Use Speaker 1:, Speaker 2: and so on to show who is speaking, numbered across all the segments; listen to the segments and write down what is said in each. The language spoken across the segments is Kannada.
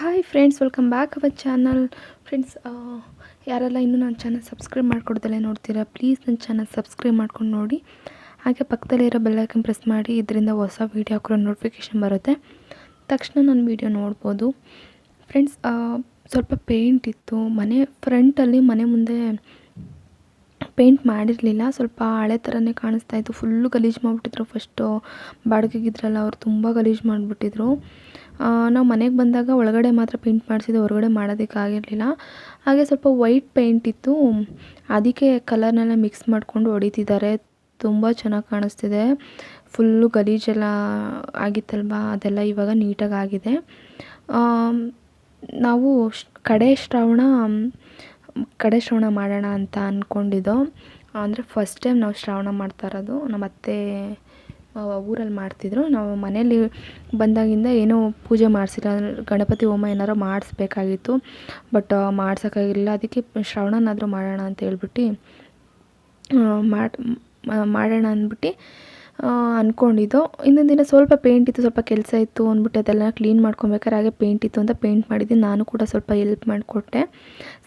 Speaker 1: Hi friends welcome back our channel friends ಯಾರೆಲ್ಲ ಇನ್ನೂ ನನ್ನ ಚಾನಲ್ ಸಬ್ಸ್ಕ್ರೈಬ್ ಮಾಡ್ಕೊಡ್ದಲ್ಲೇ ನೋಡ್ತೀರಾ ಪ್ಲೀಸ್ ನನ್ನ ಚಾನಲ್ ಸಬ್ಸ್ಕ್ರೈಬ್ ಮಾಡ್ಕೊಂಡು ನೋಡಿ. ಹಾಗೆ ಪಕ್ಕದಲ್ಲಿರೋ ಬೆಲ್ಲೈಕನ್ ಪ್ರೆಸ್ ಮಾಡಿ, ಇದರಿಂದ ಹೊಸ ವೀಡಿಯೋ ಹಾಕಿರೋ ನೋಟಿಫಿಕೇಷನ್ ಬರುತ್ತೆ. ತಕ್ಷಣ ನನ್ನ ವೀಡಿಯೋ ನೋಡ್ಬೋದು. ಫ್ರೆಂಡ್ಸ್ ಸ್ವಲ್ಪ ಪೇಂಟ್ ಇತ್ತು. ಮನೆ ಫ್ರಂಟಲ್ಲಿ ಮನೆ ಮುಂದೆ ಪೇಂಟ್ ಮಾಡಿರಲಿಲ್ಲ. ಸ್ವಲ್ಪ ಹಳೆ ಥರನೇ ಕಾಣಿಸ್ತಾ ಇತ್ತು. ಫುಲ್ಲು ಗಲೀಜು ಮಾಡಿಬಿಟ್ಟಿದ್ರು ಫಸ್ಟು ಬಾಡಿಗೆಗಿದ್ರಲ್ಲ ಅವ್ರು ತುಂಬ ಗಲೀಜು ಮಾಡಿಬಿಟ್ಟಿದ್ರು. ನಾವು ಮನೆಗೆ ಬಂದಾಗ ಒಳಗಡೆ ಮಾತ್ರ ಪೇಂಟ್ ಮಾಡಿಸಿದ್ದು, ಹೊರಗಡೆ ಮಾಡೋದಕ್ಕಾಗಿರಲಿಲ್ಲ ಹಾಗೆ ಸ್ವಲ್ಪ ವೈಟ್ ಪೇಂಟ್ ಇತ್ತು. ಅದಕ್ಕೆ ಕಲರ್ನೆಲ್ಲ ಮಿಕ್ಸ್ ಮಾಡಿಕೊಂಡು ಹೊಡಿತಿದ್ದಾರೆ. ತುಂಬ ಚೆನ್ನಾಗಿ ಕಾಣಿಸ್ತಿದೆ. ಫುಲ್ಲು ಗಲೀಜೆಲ್ಲ ಆಗಿತ್ತಲ್ವಾ? ಅದೆಲ್ಲ ಇವಾಗ ನೀಟಾಗಿ ಆಗಿದೆ. ನಾವು ಕಡೆ ಶ್ರಾವಣ, ಕಡೆ ಶ್ರವಣ ಮಾಡೋಣ ಅಂತ ಅಂದ್ಕೊಂಡಿದ್ದೋ ಅಂದರೆ ಫಸ್ಟ್ ಟೈಮ್ ನಾವು ಶ್ರಾವಣ ಮಾಡ್ತಾ ಇರೋದು. ನಮ್ಮ ಅತ್ತೆ ಊರಲ್ಲಿ ಮಾಡ್ತಿದ್ರು. ನಾವು ಮನೇಲಿ ಬಂದಾಗಿಂದ ಏನೂ ಪೂಜೆ ಮಾಡಿಸಿಲ್ಲ. ಗಣಪತಿ ಹೋಮ ಏನಾರು ಮಾಡಿಸ್ಬೇಕಾಗಿತ್ತು. ಬಟ್ ಮಾಡ್ಸೋಕ್ಕಾಗಿಲ್ಲ. ಅದಕ್ಕೆ ಶ್ರವಣನಾದರೂ ಮಾಡೋಣ ಅಂತ ಹೇಳ್ಬಿಟ್ಟು ಮಾಡಿ ಮಾಡೋಣ ಅಂದ್ಬಿಟ್ಟು ಅಂದ್ಕೊಂಡಿದ್ದು ಇನ್ನೊಂದು ದಿನ ಸ್ವಲ್ಪ ಪೇಂಟ್ ಇತ್ತು, ಸ್ವಲ್ಪ ಕೆಲಸ ಇತ್ತು ಅಂದ್ಬಿಟ್ಟು ಅದೆಲ್ಲ ಕ್ಲೀನ್ ಮಾಡ್ಕೊಬೇಕಾದ್ರೆ ಹಾಗೆ ಪೇಂಟ್ ಇತ್ತು ಅಂತ ಪೇಂಟ್ ಮಾಡಿದ್ದೆ ನಾನು ಕೂಡ ಸ್ವಲ್ಪ ಎಲ್ಪ್ ಮಾಡಿಕೊಟ್ಟೆ.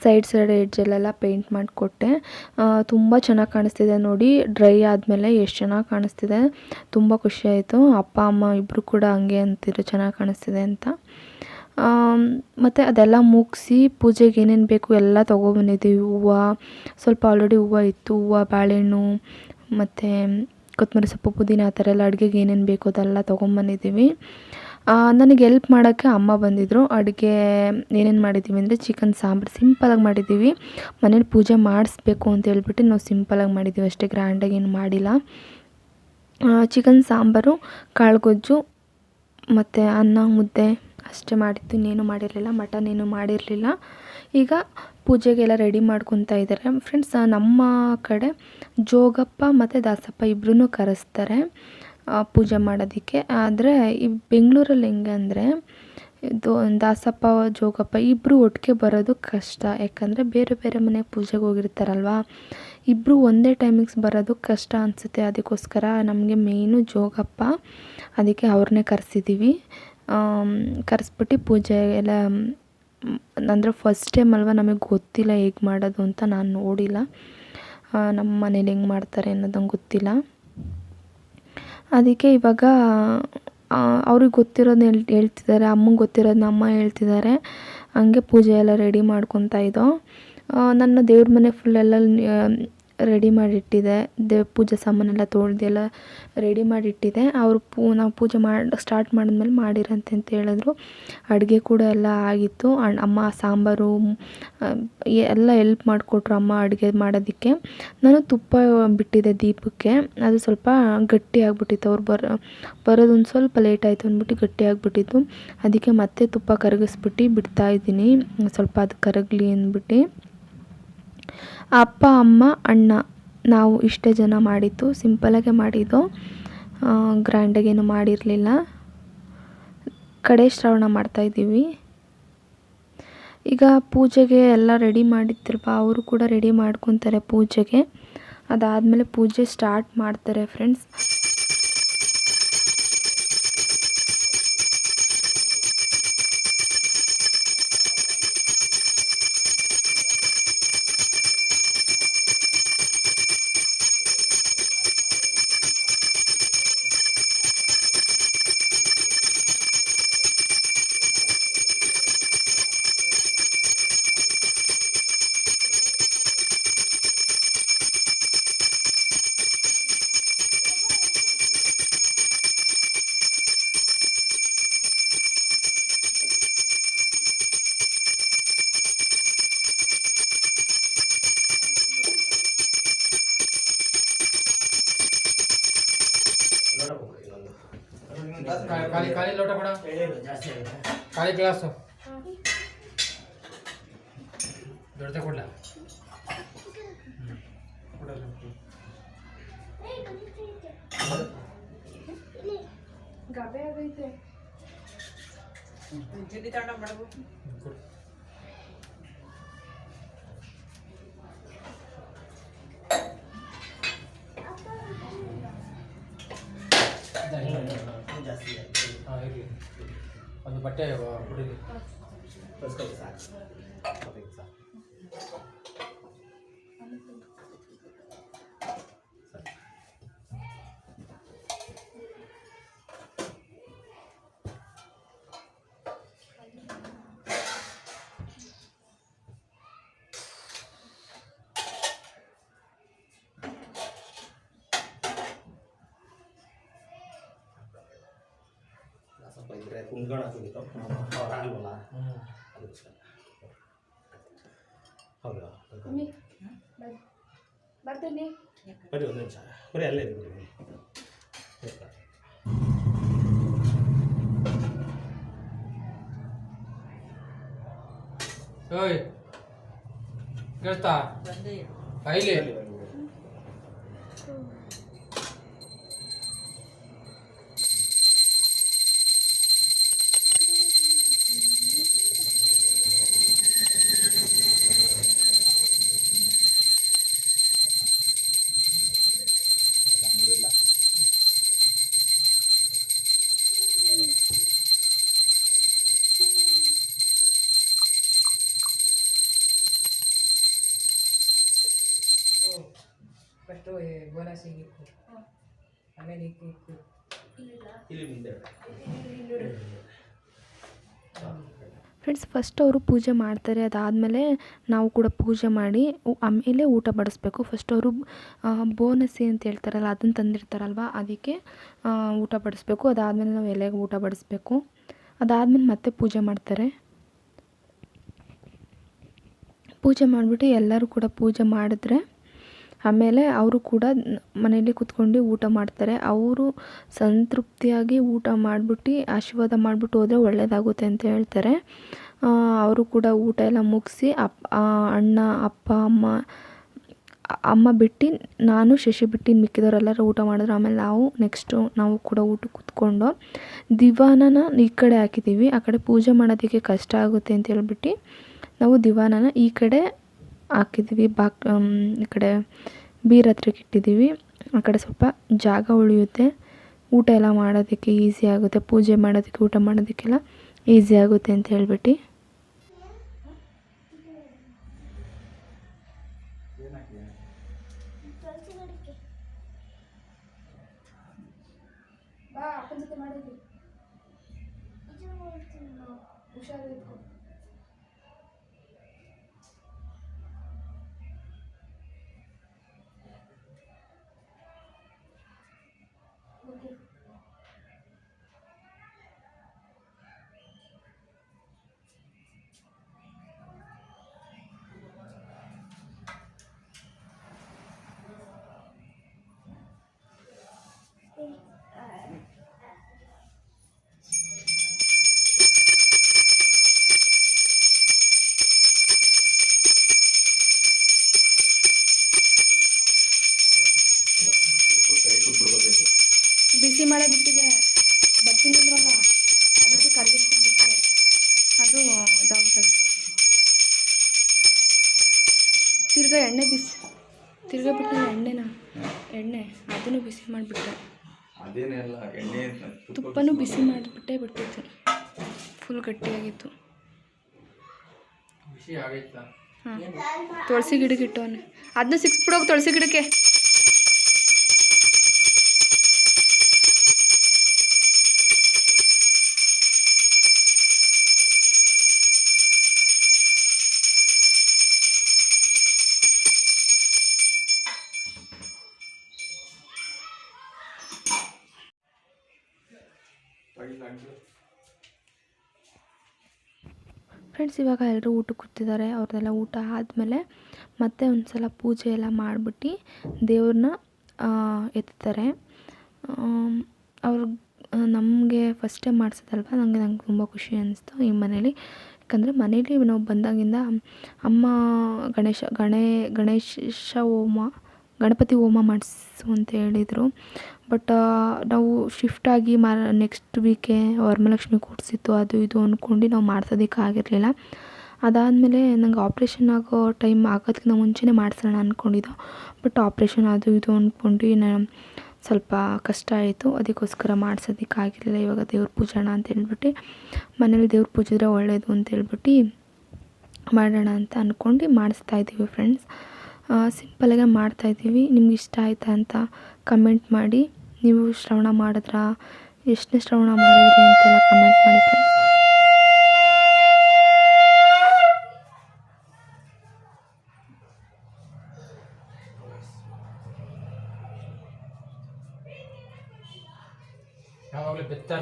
Speaker 1: ಸೈಡ್ ಸೈಡ್ ಎಡ್ಜಲ್ಲೆಲ್ಲ ಪೇಂಟ್ ಮಾಡಿಕೊಟ್ಟೆ. ತುಂಬ ಚೆನ್ನಾಗಿ ಕಾಣಿಸ್ತಿದೆ ನೋಡಿ. ಡ್ರೈ ಆದಮೇಲೆ ಎಷ್ಟು ಚೆನ್ನಾಗಿ ಕಾಣಿಸ್ತಿದೆ. ತುಂಬ ಖುಷಿಯಾಯಿತು ಅಪ್ಪ, ಅಮ್ಮ ಇಬ್ಬರು ಕೂಡ ಹಂಗೆ ಅಂತಿದ್ರು, ಚೆನ್ನಾಗಿ ಕಾಣಿಸ್ತಿದೆ ಅಂತ. ಮತ್ತು ಅದೆಲ್ಲ ಮುಗಿಸಿ ಪೂಜೆಗೆ ಏನೇನು ಬೇಕು ಎಲ್ಲ ತೊಗೊಬಂದಿದ್ದೀವಿ ಹೂವು, ಸ್ವಲ್ಪ ಆಲ್ರೆಡಿ ಹೂವು ಇತ್ತು, ಹೂವು, ಬಾಳೆಹಣ್ಣು, ಮತ್ತು ಕೊತ್ತಂಬರಿ ಸೊಪ್ಪು, ಪುದೀನ ಆ ಥರ ಎಲ್ಲ ಅಡುಗೆಗೆ ಏನೇನು ಬೇಕು ಅದೆಲ್ಲ ತೊಗೊಂಬಂದಿದ್ದೀವಿ. ನನಗೆ ಎಲ್ಪ್ ಮಾಡೋಕ್ಕೆ ಅಮ್ಮ ಬಂದಿದ್ದರು ಅಡುಗೆ ಏನೇನು ಮಾಡಿದ್ದೀವಿ ಅಂದರೆ ಚಿಕನ್ ಸಾಂಬಾರು ಸಿಂಪಲಾಗಿ ಮಾಡಿದ್ದೀವಿ. ಮನೇಲಿ ಪೂಜೆ ಮಾಡಿಸ್ಬೇಕು ಅಂತ ಹೇಳ್ಬಿಟ್ಟು ನಾವು ಸಿಂಪಲಾಗಿ ಮಾಡಿದ್ದೀವಿ. ಅಷ್ಟೇ ಗ್ರ್ಯಾಂಡಾಗಿ ಏನು ಮಾಡಿಲ್ಲ. ಚಿಕನ್ ಸಾಂಬಾರು, ಕಾಳುಗೊಜ್ಜು, ಮತ್ತು ಅನ್ನ, ಮುದ್ದೆ. ಅಷ್ಟೇ ಮಾಡಿದ್ದು, ಇನ್ನೇನು ಮಾಡಿರಲಿಲ್ಲ, ಮಟನ್ ಏನು ಮಾಡಿರಲಿಲ್ಲ. ಈಗ ಪೂಜೆಗೆಲ್ಲ ರೆಡಿ ಮಾಡ್ಕೊತಾ ಇದ್ದಾರೆ. ಫ್ರೆಂಡ್ಸ್ ನಮ್ಮ ಕಡೆ ಜೋಗಪ್ಪ ಮತ್ತು ದಾಸಪ್ಪ ಇಬ್ಬರೂ ಕರೆಸ್ತಾರೆ ಪೂಜೆ ಮಾಡೋದಕ್ಕೆ. ಆದರೆ ಈ ಬೆಂಗಳೂರಲ್ಲಿ ಹೆಂಗೆ ಅಂದರೆ, ಇದು ದಾಸಪ್ಪ, ಜೋಗಪ್ಪ ಇಬ್ಬರು ಒಟ್ಟಿಗೆ ಬರೋದು ಕಷ್ಟ. ಯಾಕಂದರೆ ಬೇರೆ ಬೇರೆ ಮನೆಗೆ ಪೂಜೆಗೆ ಹೋಗಿರ್ತಾರಲ್ವ? ಇಬ್ಬರು ಒಂದೇ ಟೈಮಿಂಗ್ಸ್ ಬರೋದು ಕಷ್ಟ ಅನಿಸುತ್ತೆ. ಅದಕ್ಕೋಸ್ಕರ ನಮಗೆ ಮೇಯ್ನು ಜೋಗಪ್ಪ, ಅದಕ್ಕೆ ಅವ್ರನ್ನೇ ಕರೆಸಿದ್ದೀವಿ ಕರೆಸ್ಬಿಟ್ಟು ಪೂಜೆ ಎಲ್ಲ ಅಂದರೆ ಫಸ್ಟ್ ಟೈಮ್ ಅಲ್ವ ನಮಗೆ ಗೊತ್ತಿಲ್ಲ ಹೇಗೆ ಮಾಡೋದು ಅಂತ ನಾನು ನೋಡಿಲ್ಲ. ನಮ್ಮ ಮನೇಲಿ ಹೆಂಗೆ ಮಾಡ್ತಾರೆ ಅನ್ನೋದಂಗೆ ಗೊತ್ತಿಲ್ಲ. ಅದಕ್ಕೆ ಇವಾಗ ಅವ್ರಿಗೆ ಗೊತ್ತಿರೋದು ಹೇಳ್, ಹೇಳ್ತಿದ್ದಾರೆ, ಅಮ್ಮಂಗೆ ಗೊತ್ತಿರೋದನ್ನ ಅಮ್ಮ ಹೇಳ್ತಿದ್ದಾರೆ. ಹಂಗೆ ಪೂಜೆ ಎಲ್ಲ ರೆಡಿ ಮಾಡ್ಕೊತಾ ಇದ್ದೋ. ನನ್ನ ದೇವ್ರ ಮನೆ ಫುಲ್ ಎಲ್ಲ ರೆಡಿ ಮಾಡಿಟ್ಟಿದೆ. ದೇವ್ರ ಪೂಜೆ ಸಾಮಾನೆಲ್ಲ ಎಲ್ಲ ರೆಡಿ ಮಾಡಿಟ್ಟಿದೆ. ಅವರು ಪೂ, ನಾವು ಪೂಜೆ ಮಾಡಿ, ಸ್ಟಾರ್ಟ್ ಮಾಡಿದ್ಮೇಲೆ ಮಾಡಿರಂತೆ ಅಂತ ಹೇಳಿದ್ರು. ಅಡುಗೆ ಕೂಡ ಎಲ್ಲ ಆಗಿತ್ತು. ಅಮ್ಮ ಸಾಂಬಾರು ಎಲ್ಲ ಎಲ್ಪ್ ಮಾಡಿಕೊಟ್ರು ಅಮ್ಮ ಅಡುಗೆ ಮಾಡೋದಕ್ಕೆ. ನಾನು ತುಪ್ಪ ಬಿಟ್ಟಿದ್ದೆ ದೀಪಕ್ಕೆ. ಅದು ಸ್ವಲ್ಪ ಗಟ್ಟಿ ಆಗಿಬಿಟ್ಟಿತ್ತು. ಅವ್ರು ಬರೋ ಬರೋದೊಂದು ಸ್ವಲ್ಪ ಲೇಟ್ ಆಯಿತು ಅಂದ್ಬಿಟ್ಟು ಗಟ್ಟಿ ಆಗಿಬಿಟ್ಟಿತ್ತು. ಅದಕ್ಕೆ ಮತ್ತೆ ತುಪ್ಪ ಕರಗಿಸ್ಬಿಟ್ಟು ಬಿಡ್ತಾಯಿದ್ದೀನಿ ಸ್ವಲ್ಪ ಅದು ಕರಗಲಿ ಅಂದ್ಬಿಟ್ಟು. ಅಪ್ಪ, ಅಮ್ಮ, ಅಣ್ಣ, ನಾವು ಇಷ್ಟೇ ಜನ ಮಾಡಿದ್ದು ಸಿಂಪಲಾಗೆ ಮಾಡಿದ್ದು. ಗ್ರ್ಯಾಂಡಾಗೇನು ಮಾಡಿರಲಿಲ್ಲ. ಕಡೆ ಶ್ರವಣ ಮಾಡ್ತಾಯಿದ್ದೀವಿ ಈಗ ಪೂಜೆಗೆ ಎಲ್ಲ ರೆಡಿ ಮಾಡಿದ್ರಪ್ಪ, ಅವರು ಕೂಡ ರೆಡಿ ಮಾಡ್ಕೊತಾರೆ ಪೂಜೆಗೆ. ಅದಾದಮೇಲೆ ಪೂಜೆ ಸ್ಟಾರ್ಟ್ ಮಾಡ್ತಾರೆ ಫ್ರೆಂಡ್ಸ್
Speaker 2: ಖಾಲಿ ಗ್ಲಾಸು ದೊಡ್ಡದೆ ಕೊಡ್ಲ
Speaker 1: ಗಬೆ ಆಗೈತೆ
Speaker 2: ಹಾಂ ಇರಲಿ ಒಂದು ಬಟ್ಟೆ
Speaker 3: ಕಳ್ಸ್ಕೊಳ್ರಿ ಸಾಕು. ಅವ್ರು ಆಗಲ್ವಲ್ಲ ಅದಕ್ಕೋಸ್ಕರ ಹೌದಾ
Speaker 1: ಬರ್ತೀನಿ.
Speaker 3: ಬರೀ ಒಂದು ನಿಮಿಷ. ಬರೀ ಅಲ್ಲೇ ಬರೀ
Speaker 2: ಓಯ್ ಕೇಳ್ತಾ? ಕೈಲಿ?
Speaker 4: ಬೋನಸ್ ಆಮೇಲೆ ಇಕ್ಕು ಇಕ್ಕು.
Speaker 3: ಇಲ್ಲಿ ಮುಂದೆ
Speaker 1: ಫ್ರೆಂಡ್ಸ್ ಫಸ್ಟ್ ಅವರು ಪೂಜೆ ಮಾಡ್ತಾರೆ. ಅದಾದಮೇಲೆ ನಾವು ಕೂಡ ಪೂಜೆ ಮಾಡಿ ಆಮೇಲೆ ಊಟ ಬಡಿಸ್ಬೇಕು. ಫಸ್ಟ್ ಅವರು ಬೋನಸ್ಸಿ ಅಂತ ಹೇಳ್ತಾರಲ್ಲ ಅದನ್ನು ತಂದಿರ್ತಾರಲ್ವ ಅದಕ್ಕೆ ಊಟ ಬಡಿಸ್ಬೇಕು. ಅದಾದಮೇಲೆ ನಾವು ಎಲೆಗೆ ಊಟ ಬಡಿಸ್ಬೇಕು. ಅದಾದಮೇಲೆ ಮತ್ತೆ ಪೂಜೆ ಮಾಡ್ತಾರೆ. ಪೂಜೆ ಮಾಡಿಬಿಟ್ಟು ಎಲ್ಲರೂ ಕೂಡ ಪೂಜೆ ಮಾಡಿದ್ರೆ ಆಮೇಲೆ ಅವರು ಕೂಡ ಮನೆಯಲ್ಲಿ ಕೂತ್ಕೊಂಡು ಊಟ ಮಾಡ್ತಾರೆ. ಅವರು ಸಂತೃಪ್ತಿಯಾಗಿ ಊಟ ಮಾಡಿಬಿಟ್ಟು ಆಶೀರ್ವಾದ ಮಾಡಿಬಿಟ್ಟು ಹೋದರೆ ಒಳ್ಳೆಯದಾಗುತ್ತೆ ಅಂತ ಹೇಳ್ತಾರೆ. ಅವರು ಕೂಡ ಊಟ ಎಲ್ಲ ಮುಗಿಸಿ ಅಪ್ಪ ಅಣ್ಣ, ಅಪ್ಪ, ಅಮ್ಮ ಅಮ್ಮ ಬಿಟ್ಟು ನಾನು, ಶಶಿ ಬಿಟ್ಟು ಮಿಕ್ಕಿದವರೆಲ್ಲರೂ ಊಟ ಮಾಡಿದ್ರು. ಆಮೇಲೆ ನಾವು ನೆಕ್ಸ್ಟು ನಾವು ಕೂಡ ಊಟ ಕೂತ್ಕೊಂಡು ದಿವಾನನ ಈ ಕಡೆ ಹಾಕಿದ್ದೀವಿ. ಆ ಕಡೆ ಪೂಜೆ ಮಾಡೋದಕ್ಕೆ ಕಷ್ಟ ಆಗುತ್ತೆ ಅಂತ ಹೇಳ್ಬಿಟ್ಟು ನಾವು ದಿವಾನನ ಈ ಕಡೆ ಹಾಕಿದ್ದೀವಿ ಬಾಕ್ ಈ ಕಡೆ ಬೀರ್ ಹತ್ರಕ್ಕೆ ಇಟ್ಟಿದ್ದೀವಿ. ಆ ಕಡೆ ಸ್ವಲ್ಪ ಜಾಗ ಉಳಿಯುತ್ತೆ. ಊಟ ಎಲ್ಲ ಮಾಡೋದಕ್ಕೆ ಈಸಿ ಆಗುತ್ತೆ. ಪೂಜೆ ಮಾಡೋದಕ್ಕೆ, ಊಟ ಮಾಡೋದಕ್ಕೆಲ್ಲ ಈಸಿ ಆಗುತ್ತೆ ಅಂತ ಹೇಳ್ಬಿಟ್ಟು.
Speaker 5: ಅದೇನೆಲ್ಲ ಎಣ್ಣೆ
Speaker 1: ತುಪ್ಪನೂ ಬಿಸಿ ಮಾಡಿಬಿಟ್ಟೆ ಬಿಟ್ಟಿತ್ತು ಫುಲ್ ಗಟ್ಟಿಯಾಗಿತ್ತು. ತುಳಸಿ ಗಿಡಕ್ಕೆ ಇಟ್ಟವನೆ ಅದನ್ನ ಸಿಕ್ಸ್ಬಿಡೋಗಿ ತುಳಸಿ ಗಿಡಕ್ಕೆ. ಫ್ರೆಂಡ್ಸ್ ಇವಾಗ ಎಲ್ಲರೂ ಊಟಕ್ಕೆ ಕೂತಿದ್ದಾರೆ. ಅವ್ರದ್ದೆಲ್ಲ ಊಟ ಆದಮೇಲೆ ಮತ್ತೆ ಒಂದು ಸಲ ಪೂಜೆ ಎಲ್ಲ ಮಾಡಿಬಿಟ್ಟು ದೇವ್ರನ್ನ ಎತ್ತಾರೆ ಅವ್ರ ನಮಗೆ ಫಸ್ಟ್ ಟೈಮ್ ಮಾಡಿಸೋದಲ್ವ? ನನಗೆ ನಂಗೆ ತುಂಬ ಖುಷಿ ಅನ್ನಿಸ್ತು ಈ ಮನೇಲಿ. ಯಾಕಂದರೆ ಮನೇಲಿ ನಾವು ಬಂದಾಗಿಂದ ಅಮ್ಮ ಗಣೇಶ, ಗಣೇ, ಗಣೇಶ ಹೋಮ, ಗಣಪತಿ ಹೋಮ ಮಾಡಿಸು ಅಂತ ಹೇಳಿದರು. ಬಟ್ ನಾವು ಶಿಫ್ಟಾಗಿ ಮಾ ನೆಕ್ಸ್ಟ್ ವೀಕೆ ವರಮಹಾಲಕ್ಷ್ಮಿ ಕೂಡಿಸಿತ್ತು, ಅದು ಇದು ಅಂದ್ಕೊಂಡು ನಾವು ಮಾಡ್ಸೋದಕ್ಕೆ ಆಗಿರಲಿಲ್ಲ. ಅದಾದಮೇಲೆ ನಂಗೆ ಆಪ್ರೇಷನ್ ಆಗೋ ಟೈಮ್ ಆಗೋದಕ್ಕಿಂತ ಮುಂಚೆನೇ ಮಾಡಿಸೋಣ ಅಂದ್ಕೊಂಡಿದ್ದು ಬಟ್ ಆಪ್ರೇಷನ್ ಅದು ಇದು ಅಂದ್ಕೊಂಡು ನಾನು ಸ್ವಲ್ಪ ಕಷ್ಟ ಆಯಿತು. ಅದಕ್ಕೋಸ್ಕರ ಮಾಡ್ಸೋದಕ್ಕಾಗಿರಲಿಲ್ಲ ಇವಾಗ ದೇವ್ರ ಪೂಜಾಣ ಅಂತ ಹೇಳ್ಬಿಟ್ಟು, ಮನೇಲಿ ದೇವ್ರ ಪೂಜಿದ್ರೆ ಒಳ್ಳೆಯದು ಅಂತ ಹೇಳ್ಬಿಟ್ಟು ಮಾಡೋಣ ಅಂತ ಅಂದ್ಕೊಂಡು ಮಾಡಿಸ್ತಾ ಇದ್ದೀವಿ ಫ್ರೆಂಡ್ಸ್ ಸಿಂಪಲಾಗೆ ಮಾಡ್ತಾಯಿದ್ದೀವಿ ನಿಮ್ಗೆ ಇಷ್ಟ ಆಯಿತಾ ಅಂತ ಕಮೆಂಟ್ ಮಾಡಿ. ನೀವು ಶ್ರವಣ ಮಾಡಿದ್ರಾ? ಎಷ್ಟನೇ ಶ್ರವಣ ಮಾಡಿದ್ರಿ ಅಂತೆಲ್ಲ ಕಮೆಂಟ್ ಮಾಡಿ ಫ್ರೆಂಡ್ಸ್
Speaker 2: ಯಾವಾಗಲೂ ಬೆತ್ತಾ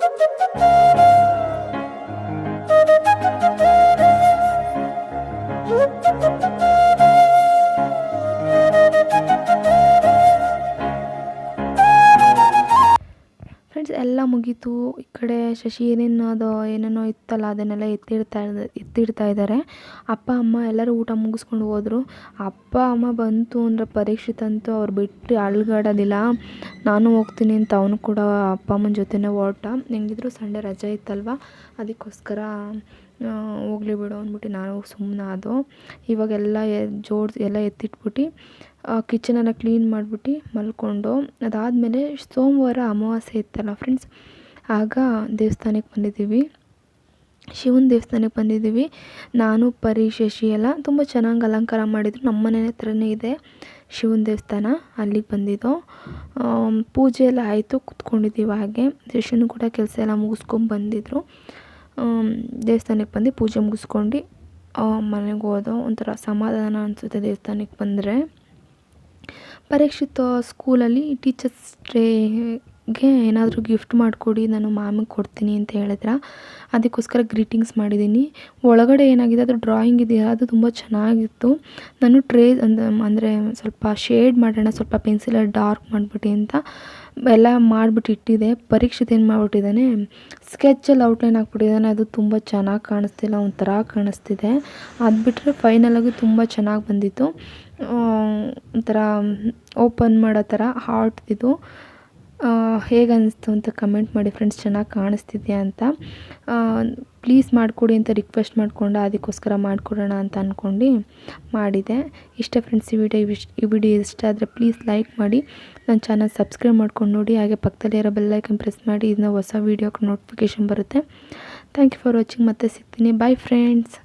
Speaker 1: Thank you. ಮುಗೀತು ಈ ಕಡೆ ಶಶಿ ಏನೇನು ಅದು, ಏನೇನೋ ಇತ್ತಲ್ಲ, ಅದನ್ನೆಲ್ಲ ಎತ್ತಿಡ್ತಾ ಎತ್ತಿಡ್ತಾ ಇದ್ದಾರೆ ಅಪ್ಪ, ಅಮ್ಮ ಎಲ್ಲರೂ ಊಟ ಮುಗಿಸ್ಕೊಂಡು ಹೋದರು. ಅಪ್ಪ, ಅಮ್ಮ ಬಂತು ಅಂದರೆ ಪರೀಕ್ಷಿತ್ ಅಂತೂ ಅವ್ರು ಬಿಟ್ಟು ಅಳ್ಗಾಡೋದಿಲ್ಲ. ನಾನು ಹೋಗ್ತೀನಿ ಅಂತ ಅವನು ಕೂಡ ಅಪ್ಪ ಅಮ್ಮನ ಜೊತೆನೇ ಹೊರಟ ಹೆಂಗಿದ್ರು ಸಂಡೇ ರಜೆ ಇತ್ತಲ್ವ? ಅದಕ್ಕೋಸ್ಕರ ಹೋಗ್ಲಿ ಬಿಡು ಅಂದ್ಬಿಟ್ಟು ನಾನು ಸುಮ್ಮನೆ ಅದು ಇವಾಗೆಲ್ಲ ಜೋಡಿಸಿ ಎಲ್ಲ ಎತ್ತಿಟ್ಬಿಟ್ಟು ಕಿಚನೆಲ್ಲ ಕ್ಲೀನ್ ಮಾಡಿಬಿಟ್ಟು ಮಲ್ಕೊಂಡು, ಅದಾದಮೇಲೆ ಸೋಮವಾರ ಅಮಾವಾಸ್ಯೆ ಇತ್ತಲ್ಲ ಫ್ರೆಂಡ್ಸ್ ಆಗ ದೇವಸ್ಥಾನಕ್ಕೆ ಬಂದಿದ್ದೀವಿ. ಶಿವನ ದೇವಸ್ಥಾನಕ್ಕೆ ಬಂದಿದ್ದೀವಿ. ನಾನು, ಪರಿ, ಶಶಿ ಎಲ್ಲ ತುಂಬ ಚೆನ್ನಾಗಿ ಅಲಂಕಾರ ಮಾಡಿದ್ರು. ನಮ್ಮ ಮನೆ ಹತ್ರನೇ ಇದೆ ಶಿವನ ದೇವಸ್ಥಾನ, ಅಲ್ಲಿಗೆ ಬಂದಿದ್ದು. ಪೂಜೆ ಎಲ್ಲ ಆಯಿತು, ಕುತ್ಕೊಂಡಿದ್ದೀವಿ ಹಾಗೆ. ಶಶಿನೂ ಕೂಡ ಕೆಲಸ ಎಲ್ಲ ಮುಗಿಸ್ಕೊಂಡು ಬಂದಿದ್ದರು ದೇವಸ್ಥಾನಕ್ಕೆ ಬಂದು ಪೂಜೆ ಮುಗಿಸ್ಕೊಂಡು ಮನೆಗೆ ಹೋದೋ ಒಂಥರ ಸಮಾಧಾನ ಅನಿಸುತ್ತೆ ದೇವಸ್ಥಾನಕ್ಕೆ ಬಂದರೆ. ಪರೀಕ್ಷಿತ್ ಸ್ಕೂಲಲ್ಲಿ ಟೀಚರ್ಸ್ ಡೇಗೆ ಏನಾದರೂ ಗಿಫ್ಟ್ ಮಾಡಿಕೊಡಿ, ನಾನು ಮ್ಯಾಮಿಗೆ ಕೊಡ್ತೀನಿ ಅಂತ ಹೇಳಿದ್ರ. ಅದಕ್ಕೋಸ್ಕರ ಗ್ರೀಟಿಂಗ್ಸ್ ಮಾಡಿದ್ದೀನಿ. ಒಳಗಡೆ ಏನಾಗಿದೆ, ಅದು ಡ್ರಾಯಿಂಗ್ ಇದೆಯಲ್ಲ ಅದು ತುಂಬ ಚೆನ್ನಾಗಿತ್ತು. ನಾನು ಟ್ರೇ ಅಂದರೆ ಅಂದರೆ ಸ್ವಲ್ಪ ಶೇಡ್ ಮಾಡೋಣ, ಸ್ವಲ್ಪ ಪೆನ್ಸಿಲಲ್ಲಿ ಡಾರ್ಕ್ ಮಾಡಿಬಿಟ್ಟು ಅಂತ ಎಲ್ಲ ಮಾಡಿಬಿಟ್ಟು ಇಟ್ಟಿದ್ದೆ ಪರೀಕ್ಷಿತ್ ಏನು ಮಾಡಿಬಿಟ್ಟಿದ್ದಾನೆ? ಸ್ಕೆಚಲ್ಲಿ ಔಟ್ಲೈನ್ ಹಾಕ್ಬಿಟ್ಟಿದ್ದಾನೆ. ಅದು ತುಂಬ ಚೆನ್ನಾಗಿ ಕಾಣಿಸ್ತಿಲ್ಲ, ಒಂಥರ ಕಾಣಿಸ್ತಿದೆ. ಅದು ಬಿಟ್ಟರೆ ಫೈನಲಾಗಿ ತುಂಬ ಚೆನ್ನಾಗಿ ಬಂದಿತ್ತು. ಒಂಥರ ಓಪನ್ ಮಾಡೋ ಥರ ಹಾರ್ಟ್ ಇದು. ಹೇಗೆ ಅನ್ನಿಸ್ತು ಅಂತ ಕಮೆಂಟ್ ಮಾಡಿ ಫ್ರೆಂಡ್ಸ್ ಚೆನ್ನಾಗಿ ಕಾಣಿಸ್ತಿದೆ ಅಂತ. ಪ್ಲೀಸ್ ಮಾಡಿಕೊಡಿ ಅಂತ ರಿಕ್ವೆಸ್ಟ್ ಮಾಡಿಕೊಂಡು ಅದಕ್ಕೋಸ್ಕರ ಮಾಡಿಕೊಡೋಣ ಅಂತ ಅಂದ್ಕೊಂಡು ಮಾಡಿದೆ. ಇಷ್ಟ ಫ್ರೆಂಡ್ಸ್ ಈ ವಿಡಿಯೋ ಈ ವಿಡಿಯೋ ಇಷ್ಟ ಆದರೆ ಪ್ಲೀಸ್ ಲೈಕ್ ಮಾಡಿ. ನನ್ನ ಚಾನಲ್ ಸಬ್ಸ್ಕ್ರೈಬ್ ಮಾಡ್ಕೊಂಡು ನೋಡಿ. ಹಾಗೆ ಪಕ್ಕದಲ್ಲಿರೋ ಬೆಲ್ಲೈಕನ್ ಪ್ರೆಸ್ ಮಾಡಿ. ಇದನ್ನ ಹೊಸ ವೀಡಿಯೋಕ್ಕೆ ನೋಟಿಫಿಕೇಷನ್ ಬರುತ್ತೆ. ಥ್ಯಾಂಕ್ ಯು ಫಾರ್ ವಾಚಿಂಗ್ ಮತ್ತೆ ಸಿಗ್ತೀನಿ. Bye friends